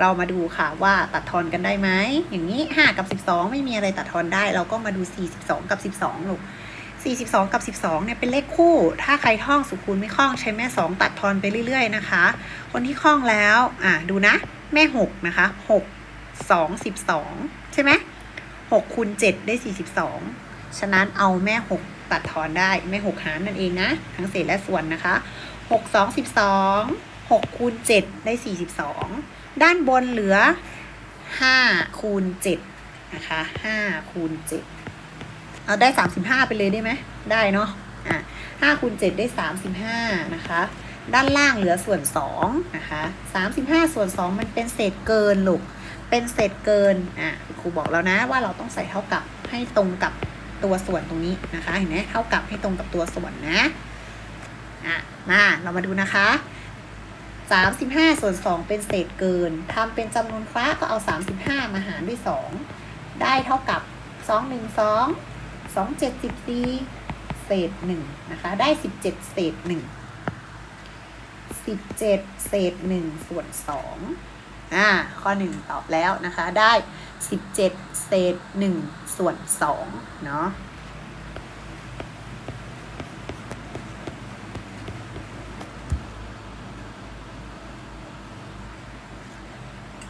เรามาดูค่ะว่าตัดทอนกันได้ไหมอย่างนี้ 5 กับ 12 ไม่มีอะไรตัดทอนได้ เราก็มาดู 42 กับ 12ลูก42 กับ 12เนี่ยเป็นเลขคู่ ถ้าใครท่องสุคูณไม่คล่องใช้แม่ 2 ตัดทอนไปเรื่อย ๆ นะคะ คนที่คล่องแล้วอะดูนะแม่ 6 นะคะ 6 2 12 ใช่ไหม6คูณ7ได้ 42 ฉะนั้นเอาแม่ 6 ตัดทอนได้แม่ 6 หารนั่นเองนะ ทั้งเศษและส่วนนะคะ 6 2 12 6คูณ7ได้ 42 ด้านบนเหลือ5คูณ7นะคะ5คูณ7เอาได้ 35 ไปเลยได้ไหมได้เนาะอะ5คูณ7ได้ 35 นะคะ ด้านล่างเหลือส่วน2นะคะ35 ส่วน 2 มันเป็นเศษเกินลูกเป็นเศษเกินอะครูบอกแล้วนะว่าเราต้องใส่เท่ากับให้ตรงกับตัวส่วนตรงนี้นะคะ เห็นไหมเท่ากับให้ตรงกับตัวส่วนนะอะมาเรามาดูนะคะ 35 ส่วน 2 เป็นเศษเกินทำเป็นจำนวนคละก็เอา 35 มาหารด้วย 2 ได้เท่ากับ 2 1 2 2 7 14เศษ1นะคะ ได้ 17 เศษ 1 17 เศษ 1 ส่วน 2 อ่า ข้อ 1 ตอบแล้วนะคะ ได้ 17 เศษ 1 ส่วน 2 เนาะ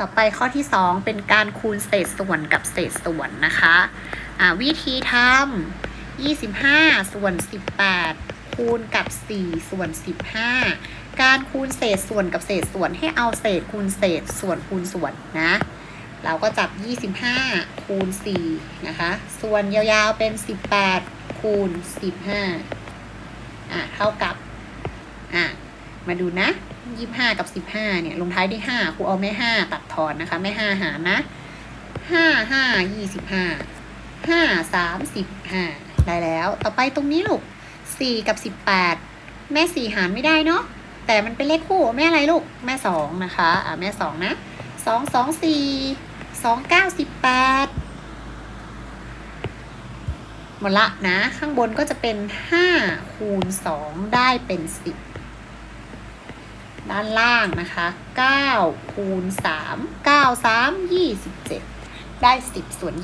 ต่อไปข้อที่ 2 เป็นการคูณเศษส่วนกับเศษส่วนนะคะะวิธีทำ25 ส่วน 18 คูณกับ 4 ส่วน 15 การคูณเศษส่วนกับเศษส่วนให้เอาเศษคูณเศษส่วนคูณส่วนนะ เราก็จับ 25 คูณ 4 นะคะ ส่วนยาวๆเป็น 18 คูณ 15 อะ เท่ากับ อะ มาดูนะยี่ห้ากับสิบห้าเนี่ยลงท้ายด้วยห้าครูเอาแม่ห้าตัดทอนนะคะ แม่ห้าหารนะห้าห้ายี่สิบห้าห้าสามสิบห้าได้แล้ว ต่อไปตรงนี้ลูกสี่กับสิบแปดแม่สี่หารไม่ได้เนาะแต่มันเป็นเลขคู่แม่อะไรลูกแม่สองนะคะอ่าแม่สองนะสองสองสี่สองเก้าสิบแปดหมดละนะ ข้างบนก็จะเป็นห้าคูณสองได้เป็นสิบ ด้านล่างนะคะ9คูณ3 9 3 27 ได้ 10 ส่วน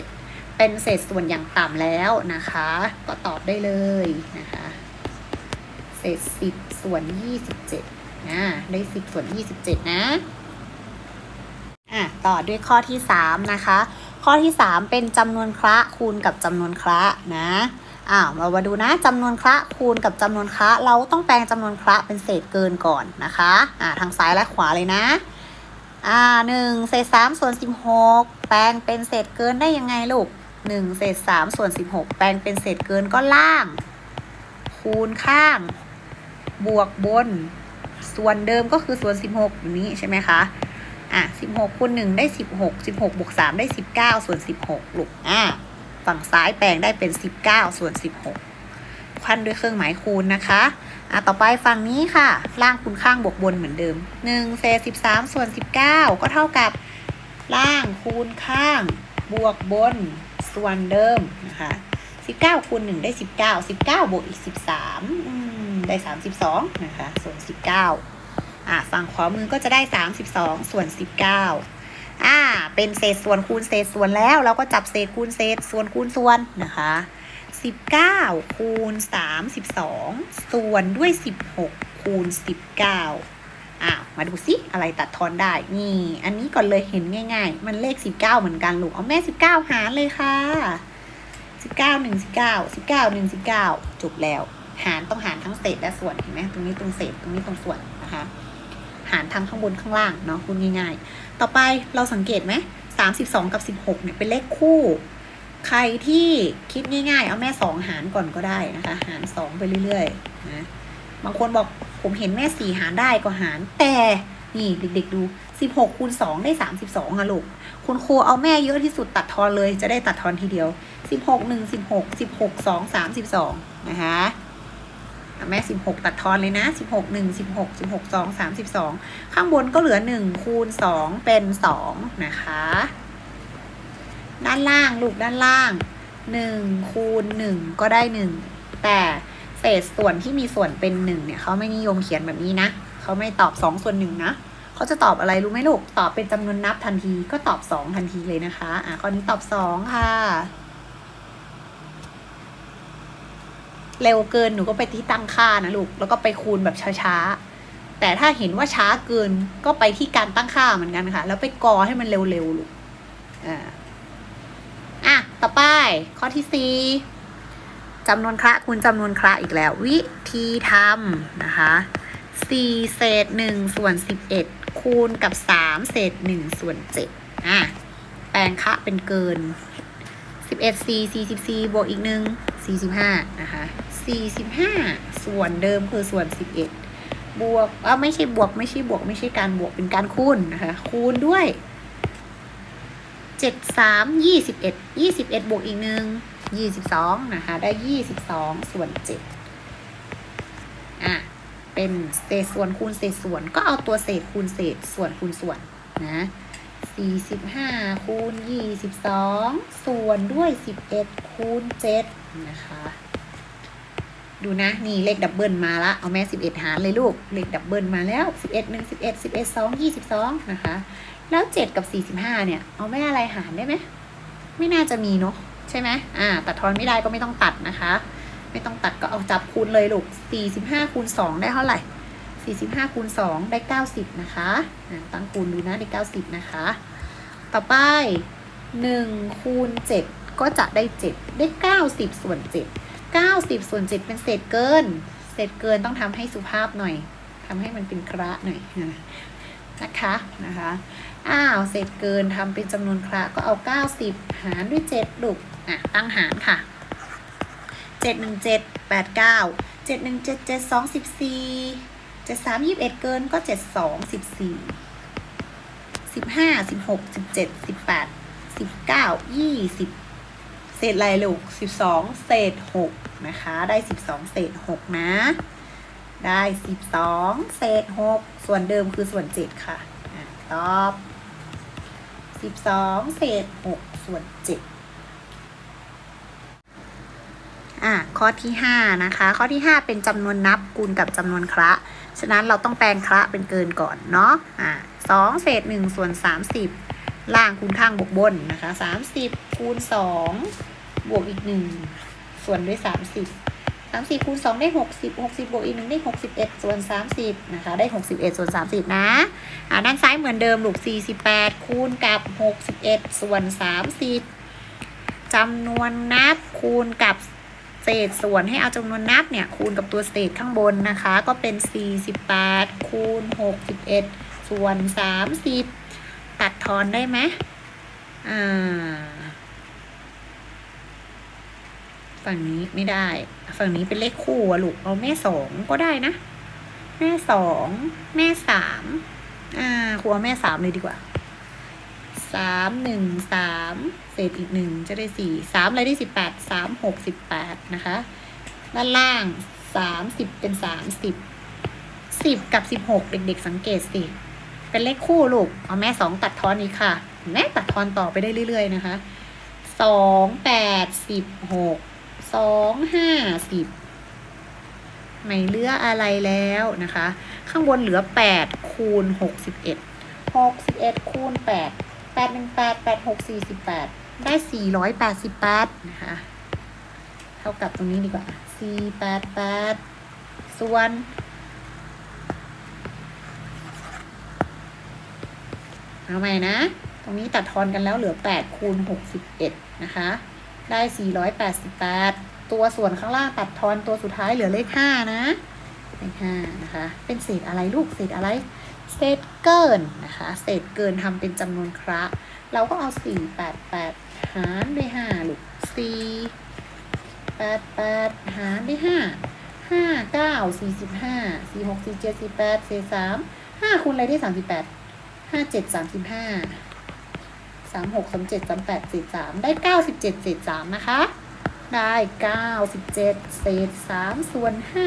27 เป็นเศษส่วนอย่างต่ำแล้วนะคะ ก็ตอบได้เลยนะคะ เศษ 10 ส่วน 27นะได้ 10 ส่วน 27 นะอะต่อด้วยข้อที่ 3 นะคะ ข้อที่ 3 เป็นจำนวนคละคูณกับจำนวนคละนะ อ่าเรามาดูนะจำนวนคละคูณกับจำนวนคละเราต้องแปลงจำนวนคละเป็นเศษเกินก่อนนะคะอ่าทางซ้ายและขวาเลยนะอ่าหนึ่งเศษสามส่วนสิบหกแปลงเป็นเศษเกินได้ยังไงลูกหนึ่งเศษสามส่วนสิบหกแปลงเป็นเศษเกินก็ล่าง คูณข้าง บวกบน ส่วนเดิมก็คือส่วนสิบหกอยู่นี้ใช่ไหมคะอะสิบหกคูณหนึ่งได้สิบหกสิบหกบวกสามได้สิบเก้าส่วนสิบหกลูกอ่า ฝั่งซ้ายแปลงได้เป็น 19 ส่วน 16พันด้วยเครื่องหมายคูณนะคะอะต่อไปฝั่งนี้ค่ะ ล่างคูณข้างบวกบนเหมือนเดิม1เศษ13 ส่วน 19 ก็เท่ากับล่างคูณข้าง บวกบน ส่วนเดิมนะคะ19คูณ1ได้19 19บวกอีก 13อืมได้ 32นะคะส่วน 19อะฝั่งขวามือก็จะได้ 32 ส่วน 19 อ่า เป็นเศษส่วนคูณเศษส่วนแล้ว เราก็จับเศษคูณเศษส่วนคูณส่วนนะคะ19คูณ32ส่วนด้วย16คูณ19อ้าวมาดูสิอะไรตัดทอนได้ นี่ อันนี้ก่อนเลยเห็นง่ายๆ มันเลข19เหมือนกันลูก เอาแม่19หารเลยค่ะ19 1 19 19 1 19จบแล้ว หารต้องหารทั้งเศษและส่วนเห็นไหมตรงนี้ตรงเศษตรงนี้ตรงส่วนนะคะ หารทั้งข้างบนข้างล่างเนาะพูดง่ายๆ ต่อไปเราสังเกตไหมสามสิบสองกับสิบหกเนี่ยเป็นเลขคู่ ใครที่คิดง่ายๆ เอาแม่สองหารก่อนก็ได้นะคะ หารสองไปเรื่อยๆนะบางคนบอกผมเห็นแม่สี่หารได้ก็หาร แต่นี่เด็กๆดูสิบหกคูณสองได้สามสิบสองอะลูกคุณครูเอาแม่เยอะที่สุดตัดทอนเลยจะได้ตัดทอนทีเดียวสิบหกหนึ่งสิบหกสิบหกสองสามสิบสองนะคะ แม่สิบหกตัดทอนเลยนะสิบหกหนึ่งสิบหกสิบหกสองสามสิบสองข้างบนก็เหลือหนึ่งคูณสองเป็นสองนะคะ ด้านล่างลูกด้านล่างหนึ่งคูณหนึ่งก็ได้หนึ่งแต่เศษส่วนที่มีส่วนเป็นหนึ่งเนี่ยเขาไม่นิยมเขียนแบบนี้นะเขาไม่ตอบสองส่วนหนึ่งนะเขาจะตอบอะไรรู้ไหมลูกตอบเป็นจำนวนนับทันทีก็ตอบสองทันทีเลยนะคะ อะข้อนี้ตอบสองค่ะ เร็วเกินหนูก็ไปที่ตั้งค่านะลูก แล้วก็ไปคูณแบบช้าๆ แต่ถ้าเห็นว่าช้าเกินก็ไปที่การตั้งค่าเหมือนกันค่ะ แล้วไปกอให้มันเร็วๆลูก อ่า อะ ต่อไป ข้อที่สี่จำนวนคระคูณจำนวนคระอีกแล้ว วิธีทำนะคะสี่เศษหนึ่งส่วนสิบเอ็ดคูณกับสามเศษหนึ่งส่วนเจ็ดอะ แปลงคะเป็นเกินสิบเอ็ดสี่สี่สิบสี่บวกอีกหนึ่ง สี่สิบห้านะคะสี่สิบห้าส่วนเดิมคือส่วนสิบเอ็ดบวกอ่าไม่ใช่บวก ไม่ใช่บวก ไม่ใช่การบวกเป็นการคูณนะคะ คูณด้วยเจ็ดสามยี่สิบเอ็ดยี่สิบเอ็ดบวกอีกหนึ่งยี่สิบสองนะคะ ได้ยี่สิบสองส่วนเจ็ดอะ เป็นเศษส่วนคูณเศษส่วน ก็เอาตัวเศษคูณเศษส่วนคูณส่วนนะสี่สิบห้าคูณยี่สิบสองส่วนด้วยสิบเอ็ดคูณเจ็ด นะคะ ดูนะ นี่เลขดับเบิลมาละ เอาแม่สิบเอ็ดหารเลยลูก เลขดับเบิลมาแล้วสิบเอ็ดหนึ่งสิบเอ็ดสิบเอ็ดสองยี่สิบสองนะคะ แล้วเจ็ดกับสี่สิบห้าเนี่ย เอาแม่อะไรหารได้ไหม ไม่น่าจะมีเนาะใช่ไหมอ่า ตัดทอนไม่ได้ก็ไม่ต้องตัดนะคะ ไม่ต้องตัดก็เอาจับคูณเลยลูกสี่สิบห้าคูณสองได้เท่าไหร่สี่สิบห้าคูณสองได้เก้าสิบนะคะตั้งคูณดูนะได้เก้าสิบนะคะ ต่อไปหนึ่งคูณเจ็ด ก็จะได้เจ็ดได้เก้าสิบส่วนเจ็ดเก้าสิบส่วนเจ็ดเป็นเศษเกิน เศษเกินต้องทำให้สุภาพหน่อยทำให้มันเป็นกระหน่อยนะคะนะคะอ้าวเศษเกินทำเป็นจำนวนคระก็เอา 90 หารด้วย7ลูกอะตั้งหารค่ะ 7 1 7 8 9 7 1 7 7 2 14 7 3 21 เกินก็ 7 2 14 15 16 17 18 19 20 เศษอะไรลูก12เศษ6นะคะ ได้12เศษ6นะ ได้12เศษ6ส่วนเดิมคือส่วน7ค่ะอะตอบสิบสองเศษหกส่วนเจ็ดอะข้อที่ห้านะคะ ข้อที่ห้าเป็นจำนวนนับคูณกับจำนวนคระฉะนั้นเราต้องแปลงคระเป็นเกินก่อนเนาะอะสองเศษหนึ่งส่วนสามสิบ ล่างคูณข้างบวกบนนะคะสามสิบคูณสองบวกอีกหนึ่งส่วนด้วยสามสิบสามสิบคูณสองได้หกสิบหกสิบบวกอีกหนึ่งได้หกสิบเอ็ดส่วนสามสิบนะคะได้หกสิบเอ็ดส่วนสามสิบนะอ่าด้านซ้ายเหมือนเดิมลูก48คูณกับ61ส่วน30จำนวนนับคูณกับเศษส่วนให้เอาจำนวนนับเนี่ยคูณกับตัวเศษข้างบนนะคะ ก็เป็น 48 คูณ 61 ส่วน 30 ตัดทอนได้ไหมอ่า ฝั่งนี้ไม่ได้ ฝั่งนี้เป็นเลขคู่อะลูก เอาแม่สองก็ได้นะ แม่สอง แม่สาม อ่าครูเอาแม่สามเลยดีกว่า สามหนึ่งสามเศษอีกหนึ่งจะได้สี่ สามอะไรได้สิบแปด สามหกสิบแปดนะคะ ด้านล่างสามสิบเป็นสามสิบสิบกับสิบหกเด็กๆสังเกตสิ เป็นเลขคู่ลูก เอาแม่สองตัดทอนนี้ค่ะ แม่ตัดทอนต่อไปได้เรื่อย ๆ นะคะสองแปดสิบหกสองห้าสิบไม่เหลืออะไรแล้วนะคะ ข้างบนเหลือ8คูณ61 61คูณ8 8 1 8 8 6 48ได้488นะคะ เท่ากับตรงนี้ดีกว่า488ส่วน เอาใหม่นะ ตรงนี้ตัดทอนกันแล้วเหลือ 8 คูณ 61 นะคะ ได้ 488 ตัวส่วนข้างล่างตัดทอนตัวสุดท้ายเหลือเลข 5 นะเลข5นะคะ เป็นเศษอะไรลูกเศษอะไรเศษเกินนะคะ เศษเกินทำเป็นจำนวนคระ เราก็เอา 488 หารด้วย5ลูก4 88 หารด้วย5 5 9 45 46 47 48เศษ3 5คูณอะไรได้ 38 57 35สามหกสามเจ็ดสามแปดเศษสามได้เก้าสิบเจ็ดเศษสามนะคะ ได้เก้าสิบเจ็ดเศษสามส่วนห้า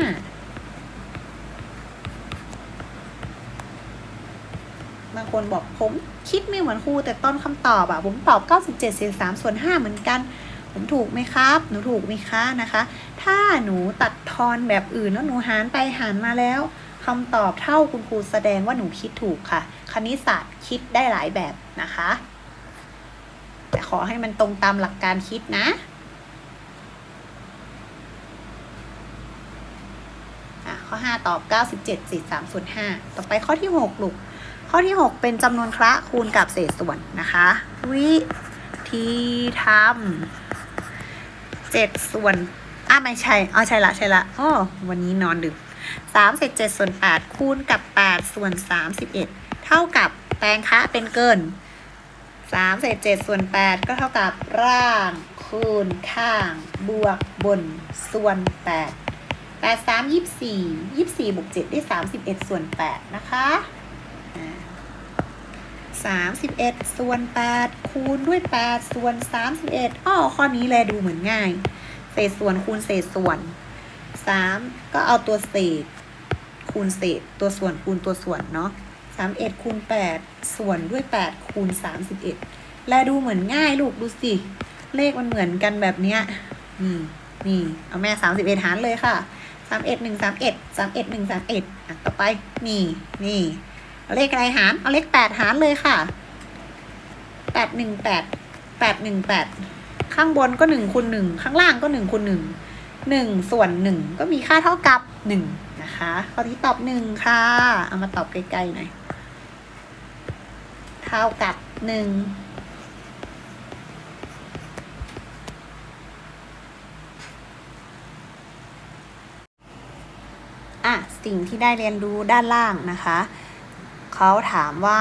บางคนบอกผมคิดไม่เหมือนครูแต่ต้นคำตอบอะผมตอบเก้าสิบเจ็ดเศษสามส่วนห้าเหมือนกัน ผมถูกไหมครับ หนูถูกไหมคะนะคะ ถ้าหนูตัดทอนแบบอื่นแล้วหนูหารไปหารมาแล้ว คำตอบเท่าคุณครูแสดงว่าหนูคิดถูกค่ะ คณิตศาสตร์คิดได้หลายแบบนะคะ แต่ขอให้มันตรงตามหลักการคิดนะอะข้อ 5 ตอบ 97 43ส่วน5ต่อไปข้อที่ 6 ลูก ข้อที่ 6 เป็นจำนวนคระคูณกับเศษส่วนนะคะ วิธีทำเจ็ดส่วนอะไม่ใช่อ๋อใช่ละใช่ละอ๋อวันนี้นอนดึก สามเศษเจ็ดส่วนแปดคูณกับแปดส่วนสามสิบเอ็ดเท่ากับแปลงคะเป็นเกินสามเศษเจ็ดส่วนแปดก็เท่ากับร่างคูณข้าง บวกบน ส่วนแปดแปดสามยี่สี่ยี่สี่บวกเจ็ดได้สามสิบเอ็ดส่วนแปดนะคะสามสิบเอ็ดส่วนแปดคูณด้วยแปดส่วนสามสิบเอ็ดอ้อข้อนี้แลดูเหมือนง่าย เศษส่วนคูณเศษส่วน สามก็เอาตัวเศษคูณเศษตัวส่วนคูณตัวส่วนเนาะสามเอ็ดคูณแปดส่วนด้วยแปดคูณสามสิบเอ็ดแลดูเหมือนง่ายลูกดูสิ เลขมันเหมือนกันแบบเนี้ยนี่นี่เอาแม่สามสิบเอ็ดหารเลยค่ะสามเอ็ดหนึ่งสามเอ็ดสามเอ็ดหนึ่งสามเอ็ดอะต่อไปนี่นี่เอาเลขอะไรหารเอาเลขแปดหารเลยค่ะแปดหนึ่งแปดแปดหนึ่งแปดข้างบนก็หนึ่งคูณหนึ่งข้างล่างก็หนึ่งคูณหนึ่ง หนึ่งส่วนหนึ่งก็มีค่าเท่ากับหนึ่งนะคะ ข้อที่ตอบหนึ่งค่ะ เอามาตอบใกล้ๆหน่อย เท่ากับหนึ่งอะสิ่งที่ได้เรียนรู้ด้านล่างนะคะ เขาถามว่า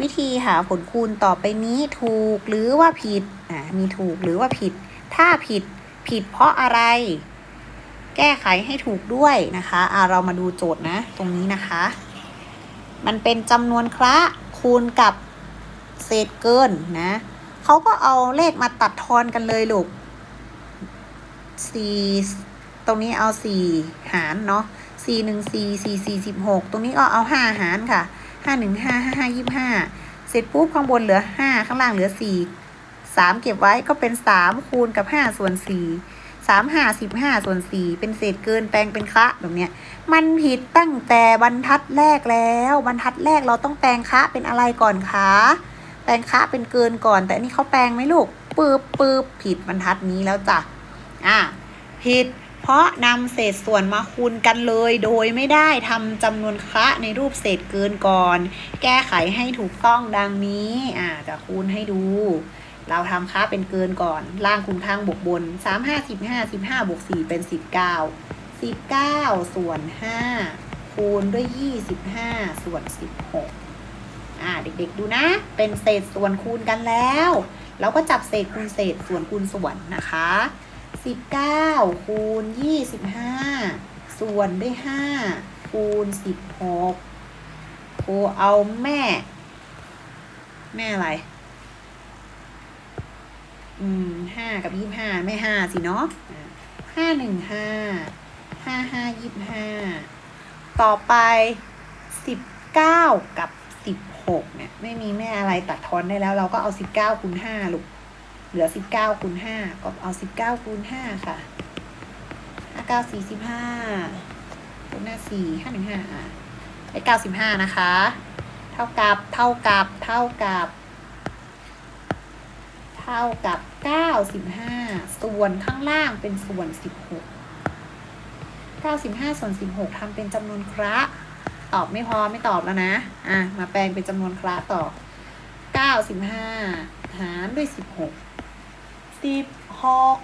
วิธีหาผลคูณต่อไปนี้ถูกหรือว่าผิดอ่ามีถูกหรือว่าผิด ถ้าผิด ผิดเพราะอะไร แก้ไขให้ถูกด้วยนะคะอ่าเรามาดูโจทย์นะ ตรงนี้นะคะ มันเป็นจำนวนคระคูณกับเศษเกินนะเขาก็เอาเลขมาตัดทอนกันเลยลูกสี่ตรงนี้เอาสี่หารเนาะสี่หนึ่งสี่สี่สี่สิบหกตรงนี้ก็เอาห้าหารค่ะห้าหนึ่งห้าห้าห้ายี่ห้าเสร็จปุ๊บข้างบนเหลือห้าข้างล่างเหลือสี่ สามเก็บไว้ก็เป็นสามคูณกับห้าส่วนสี่สามห้าสิบห้าส่วนสี่เป็นเศษเกินแปลงเป็นคะแบบเนี้ย มันผิดตั้งแต่บรรทัดแรกแล้ว บรรทัดแรกเราต้องแปลงคะเป็นอะไรก่อนคะแปลงคะเป็นเกินก่อน แต่อันนี้เขาแปลงไหมลูกปื๊บปื๊บผิดบรรทัดนี้แล้วจ้ะอะผิด เพราะนำเศษส่วนมาคูณกันเลย โดยไม่ได้ทำจำนวนคะในรูปเศษเกินก่อน แก้ไขให้ถูกต้องดังนี้อ่าจะคูณให้ดู เราทำค่าเป็นเกินก่อน ล่างคูณข้างบวกบนสามห้าสิบห้าสิบห้าบวกสี่เป็นสิบเก้าสิบเก้าส่วนห้าคูณด้วยยี่สิบห้าส่วนสิบหกอ่า เด็กๆดูนะ เป็นเศษส่วนคูณกันแล้ว เราก็จับเศษคูณเศษส่วนคูณส่วนนะคะสิบเก้าคูณยี่สิบห้าส่วนด้วยห้าคูณสิบหกครูเอาแม่ แม่อะไร อืมห้ากับยี่ห้าไม่ห้าสิเนาะห้าหนึ่งห้าห้าห้ายี่ห้าต่อไปสิบเก้ากับสิบหกเนี่ยไม่มีแม่อะไรตัดทอนได้แล้ว เราก็เอาสิบเก้าคูณห้าลูกเหลือสิบเก้าคูณห้าก็เอาสิบเก้าคูณห้าค่ะห้าเก้าสี่สิบห้าคูณหน้าสี่ห้าหนึ่งห้าอะได้เก้าสิบห้านะคะ เท่ากับเท่ากับเท่ากับเท่ากับเก้าสิบห้าส่วนข้างล่างเป็นส่วนสิบหกเก้าสิบห้าส่วนสิบหกทำเป็นจำนวนคระตอบไม่พอไม่ตอบแล้วนะ อะ มาแปลงเป็นจำนวนคระต่อเก้าสิบห้าหารด้วยสิบหกสิบหก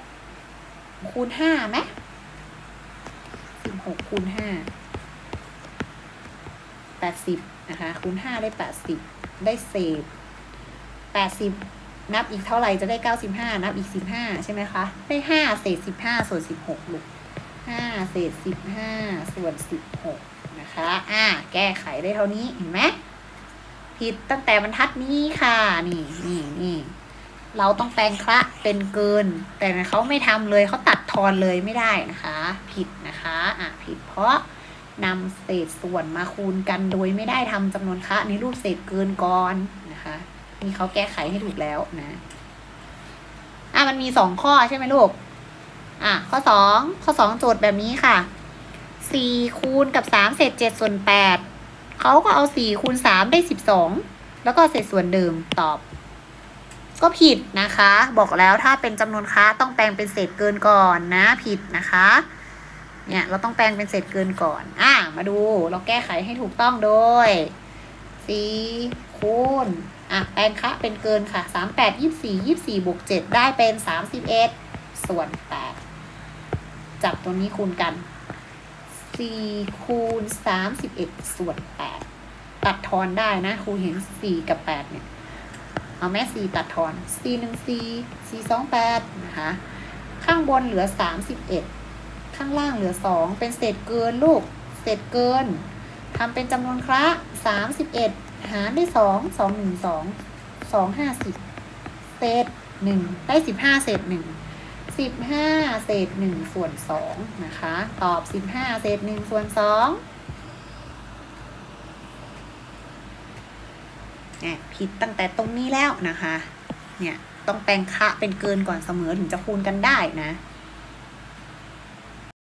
คูณห้าไหมสิบหกคูณห้าแปดสิบนะคะ คูณห้าได้แปดสิบได้เศษแปดสิบ นับอีกเท่าไหร่จะได้เก้าสิบห้านับอีกสิบห้าใช่ไหมคะได้ห้าเศษสิบห้าส่วนสิบหกลูกห้าเศษสิบห้าส่วนสิบหกนะคะอ่าแก้ไขได้เท่านี้เห็นไหมผิดตั้งแต่บรรทัดนี้ค่ะนี่นี่นี่เราต้องแปลงคระเป็นเกิน แต่เขาไม่ทำเลยเขาตัดทอนเลยไม่ได้นะคะ ผิดนะคะอะผิดเพราะนำเศษส่วนมาคูณกันโดยไม่ได้ทำจำนวนคะในรูปเศษเกินก่อน นี่เขาแก้ไขให้ถูกแล้วนะ อะมันมีสองข้อใช่ไหมลูก อะ ข้อสองข้อสองโจทย์แบบนี้ค่ะสี่คูณกับสามเศษเจ็ดส่วนแปดเขาก็เอาสี่คูณสามได้สิบสองแล้วก็เศษส่วนเดิมตอบ ก็ผิดนะคะ บอกแล้วถ้าเป็นจำนวนค้าต้องแปลงเป็นเศษเกินก่อนนะ ผิดนะคะเนี่ยเราต้องแปลงเป็นเศษเกินก่อน อะ มาดู เราแก้ไขให้ถูกต้องโดยสี่คูณ อะแปลงคะเป็นเกินค่ะสามแปดยี่สี่ยี่สี่บวกเจ็ดได้เป็นสามสิบเอ็ดส่วนแปดจับตัวนี้คูณกันสี่คูณสามสิบเอ็ดส่วนแปดตัดทอนได้นะ ครูเห็นสี่กับแปดเนี่ย เอาแม่สี่ตัดทอนสี่หนึ่งสี่สี่สองแปดนะคะ ข้างบนเหลือสามสิบเอ็ดข้างล่างเหลือสองเป็นเศษเกินลูก เศษเกินทำเป็นจำนวนคระสามสิบเอ็ด หารด้วยสองสองหนึ่งสองสองห้าสิบเศษหนึ่งได้สิบห้าเศษหนึ่งสิบห้าเศษหนึ่งส่วนสองนะคะ ตอบสิบห้าเศษหนึ่งส่วนสองเนี่ยผิดตั้งแต่ตรงนี้แล้วนะคะ เนี่ย ต้องแปลงคะเป็นเกินก่อนเสมอถึงจะคูณกันได้นะ